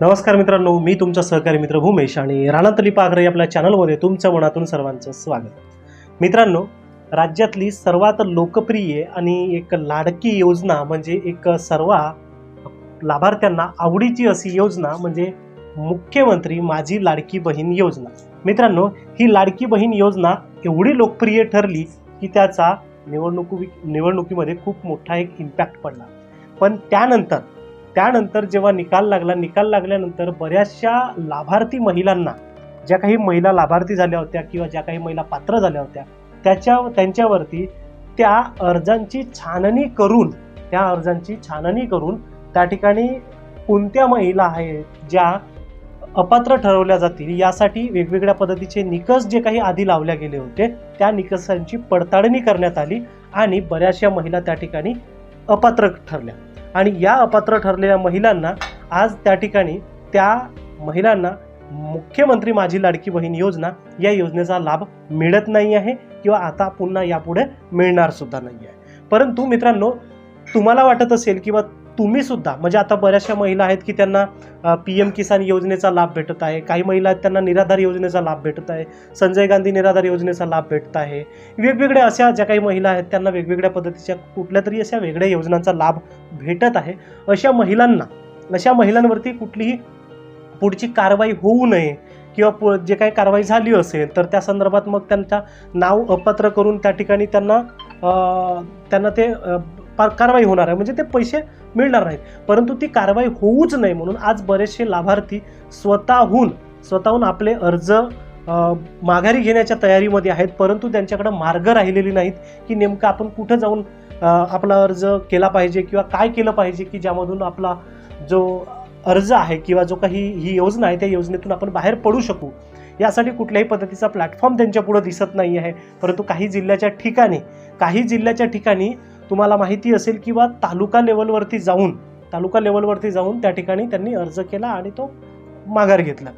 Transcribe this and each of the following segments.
नमस्कार मित्रांनो मी तुमचा सहकारी मित्र भूमेश आणि राणातली पागरे आपल्या चॅनलमध्ये तुमच्या मनातून सर्वांचं स्वागत. मित्रांनो राज्यातली सर्वात लोकप्रिय आणि एक लाडकी योजना म्हणजे एक सर्व लाभार्थ्यांना आवडीची अशी योजना म्हणजे मुख्यमंत्री माझी लाडकी बहीण योजना. मित्रांनो ही लाडकी बहीण योजना एवढी लोकप्रिय ठरली की त्याचा निवडणुकी निवडणुकीमध्ये खूप मोठा एक इम्पॅक्ट पडला. पण त्यानंतर त्यानंतर जेव्हा निकाल लागला निकाल लागल्यानंतर बऱ्याचशा लाभार्थी महिलांना ज्या काही महिला लाभार्थी झाल्या होत्या किंवा ज्या काही महिला पात्र झाल्या होत्या त्याच्या त्यांच्यावरती त्या अर्जांची छाननी करून त्या अर्जांची छाननी करून त्या ठिकाणी कोणत्या महिला आहेत ज्या अपात्र ठरवल्या जातील यासाठी वेगवेगळ्या पद्धतीचे निकष जे काही आधी लावल्या गेले होते त्या निकषांची पडताळणी करण्यात आली आणि बऱ्याचशा महिला त्या ठिकाणी अपात्र ठरल्या. आणि या अपात्र ठरलेल्या महिलांना आज त्या ठिकाणी त्या महिलांना मुख्यमंत्री माझी लाडकी बहीण योजना या योजनेचा लाभ मिळत नाही आहे किंवा आता पुन्हा यापुढे मिळणार सुद्धा नाही आहे. परंतु मित्रांनो तुम्हाला वाटत असेल किंवा तुम्ही सुद्धा म्हणजे आता बऱ्याचशा महिला आहेत की त्यांना पी एम किसान योजनेचा लाभ भेटत आहे. काही महिला आहेत त्यांना निराधार योजनेचा लाभ भेटत आहे. संजय गांधी निराधार योजनेचा लाभ भेटत आहे. वेगवेगळ्या अशा ज्या काही महिला आहेत त्यांना वेगवेगळ्या पद्धतीच्या कुठल्या तरी अशा वेगळ्या योजनांचा लाभ भेटत आहे. अशा महिलांना अशा महिलांवरती कुठलीही पुढची कारवाई होऊ नये किंवा पु जे काही कारवाई झाली असेल तर त्या संदर्भात मग त्यांचा नाव अपात्र करून त्या ठिकाणी त्यांना त्यांना ते कारवाई होणार आहे. म्हणजे ते पैसे मिळणार नाहीत. परंतु ती कारवाई होऊच नये म्हणून आज बरेचसे लाभार्थी स्वतःहून स्वतःहून आपले अर्ज माघारी घेण्याच्या तयारीमध्ये आहेत. परंतु त्यांच्याकडे मार्ग राहिलेली नाहीत की नेमकं आपण कुठं जाऊन आपला अर्ज केला पाहिजे किंवा काय केलं पाहिजे की ज्यामधून आपला जो अर्ज आहे किंवा जो काही ही योजना आहे त्या योजनेतून आपण बाहेर पडू शकू. यासाठी कुठल्याही पद्धतीचा प्लॅटफॉर्म त्यांच्यापुढं दिसत नाही आहे परंतु काही जिल्ह्याच्या ठिकाणी काही जिल्ह्याच्या ठिकाणी तुम्हाला माहिती असेल किंवा तालुका लेवलवरती जाऊन तालुका लेवलवरती जाऊन त्या ठिकाणी त्यांनी अर्ज केला आणि तो माघार घेतला.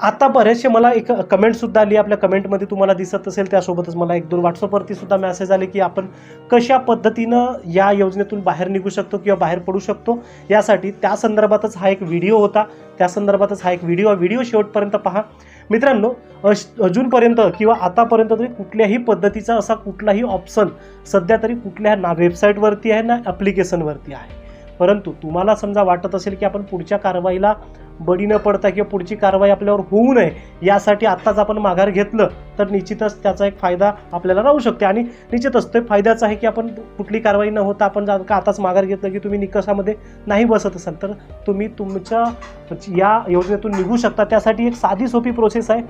आता बरेचसे मला एक कमेंटसुद्धा आली आपल्या कमेंटमध्ये तुम्हाला दिसत असेल त्यासोबतच मला एक दोन व्हॉट्सअपवरती सुद्धा मेसेज आले की आपण कशा पद्धतीनं या योजनेतून बाहेर निघू शकतो किंवा बाहेर पडू शकतो? यासाठी त्या संदर्भातच हा एक व्हिडिओ होता. त्या संदर्भातच हा एक व्हिडिओ व्हिडिओ शेवटपर्यंत पहा. मित्रांनो अश अजूनपर्यंत किंवा आतापर्यंत तरी कुठल्याही पद्धतीचा असा कुठलाही ऑप्शन सध्या तरी कुठल्या ना वेबसाईटवरती आहे ना ॲप्लिकेशनवरती आहे. परंतु तुम्हाला समजा वाटत असेल की आपण पुढच्या कारवाईला बळी न पडता किंवा पुढची कारवाई आपल्यावर होऊ नये यासाठी आत्ताच आपण माघार घेतलं तर निश्चितच त्याचा एक फायदा आपल्याला राहू शकते. आणि निश्चितच ते फायद्याचं आहे की आपण कुठली कारवाई न होता आपण जर का आताच माघार घेतलं की तुम्ही निकषामध्ये नाही बसत असाल तर तुम्ही तुमच्या या योजनेतून निघू शकता. त्यासाठी एक साधी सोपी प्रोसेस आहे.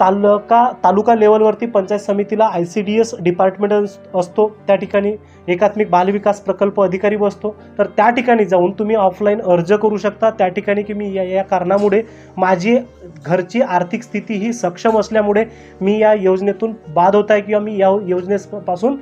तालुका तालुका लेवलवरती पंचायत समितीला I C D S department असतो त्या ठिकाणी एकात्मिक बालविकास प्रकल्प अधिकारी बसतो. तर त्या ठिकाणी जाऊन तुम्ही ऑफलाईन अर्ज करू शकता. त्या ठिकाणी की मी या या कारणामुळे माझी घरची आर्थिक स्थिती ही सक्षम असल्यामुळे मी या योजनेतून बाद होत आहे किंवा मी या योजनेपासून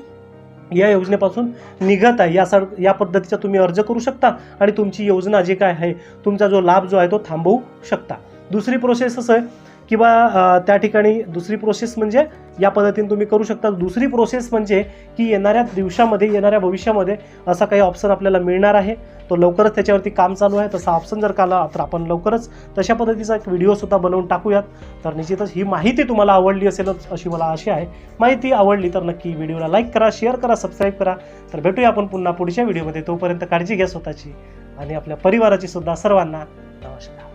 या योजनेपासून निघत आहे. या सर या पद्धतीचा तुम्ही अर्ज करू शकता आणि तुमची योजना जी काय आहे तुमचा जो लाभ जो आहे तो थांबवू शकता. दुसरी प्रोसेस असं आहे किंवा त्या ठिकाणी दुसरी प्रोसेस म्हणजे या पद्धतीने तुम्ही करू शकता. दुसरी प्रोसेस म्हणजे की येणाऱ्या दिवसामध्ये येणाऱ्या भविष्यामध्ये असा काही ऑप्शन आपल्याला मिळणार आहे. तो लवकरच त्याच्यावरती काम चालू आहे. तसा ऑप्शन जर का आला तर आपण लवकरच तशा पद्धतीचा एक व्हिडिओसुद्धा बनवून टाकूयात. तर निश्चितच ही माहिती तुम्हाला आवडली असेलच अशी मला आशा आहे. माहिती आवडली तर नक्की व्हिडिओला लाईक करा शेअर करा सबस्क्राईब करा. तर भेटूया आपण पुन्हा पुढच्या व्हिडिओमध्ये तोपर्यंत काळजी घ्या स्वतःची. आणि आपल्या परिवाराची सुद्धा सर्वांना नमस्कार.